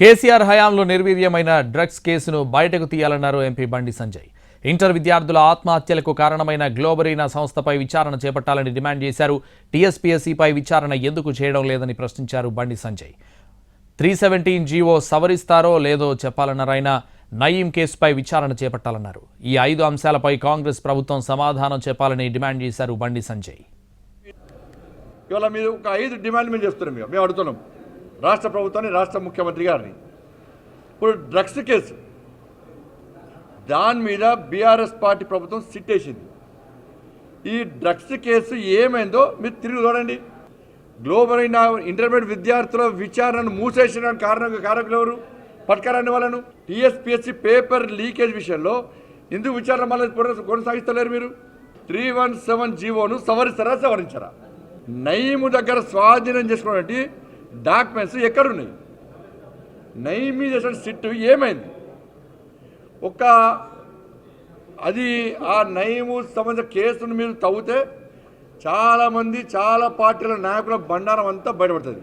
కేసీఆర్ హయాంలో నిర్వీర్యమైన డ్రగ్స్ కేసును బయటకు తీయాలన్నారు ఎంపీ బండి సంజయ్. ఇంటర్ విద్యార్థుల ఆత్మహత్యలకు కారణమైన గ్లోబరీనా సంస్థపై విచారణ చేపట్టాలని డిమాండ్ చేశారు. టీఎస్పీఎస్సీపై విచారణ ఎందుకు చేయడం లేదని ప్రశ్నించారు Bandi Sanjay. Three seventeen GO సవరిస్తారో లేదో చెప్పాలన్నారు ఆయన. నయీం కేసుపై విచారణ చేపట్టాలన్నారు. ఈ ఐదు అంశాలపై కాంగ్రెస్ ప్రభుత్వం సమాధానం చెప్పాలని డిమాండ్ చేశారు బండి సంజయ్. ఇవాళ మీరు ఒక ఐదు డిమాండ్ మేము చేస్తున్నాం మేము అడుగుతున్నాం. రాష్ట్ర ప్రభుత్వాన్ని రాష్ట్ర ముఖ్యమంత్రి గారిని. ఇప్పుడు డ్రగ్స్ కేసు. దాని మీద బీఆర్ఎస్ పార్టీ ప్రభుత్వం సిట్టేసింది. ఈ డ్రగ్స్ కేసు ఏమైందో మీరు తిరిగి చూడండి. గ్లోబల్ అయిన ఇంటర్మీడియట్ విద్యార్థుల విచారణను మూసేసిన కారణంగా కారకులు ఎవరు? పట్టుకరాని వాళ్ళను. టీఎస్పిఎస్సి పేపర్ లీకేజ్ విషయంలో ఎందుకు విచారణ మళ్ళీ కొనసాగిస్తలేరు మీరు. త్రీ వన్ సెవెన్ జీవోను సవరిస్తారా సవరించారా? నయీము దగ్గర స్వాధీనం చేసుకున్నట్టు డాక్యుమెంట్స్ ఎక్కడున్నాయి? నైమీజేషన్ సిట్ ఏమైంది? ఒక అది ఆ నయము సంబంధించిన కేసును మీరు తవ్వితే చాలామంది చాలా పార్టీల నాయకుల బండారం అంతా బయటపడుతుంది.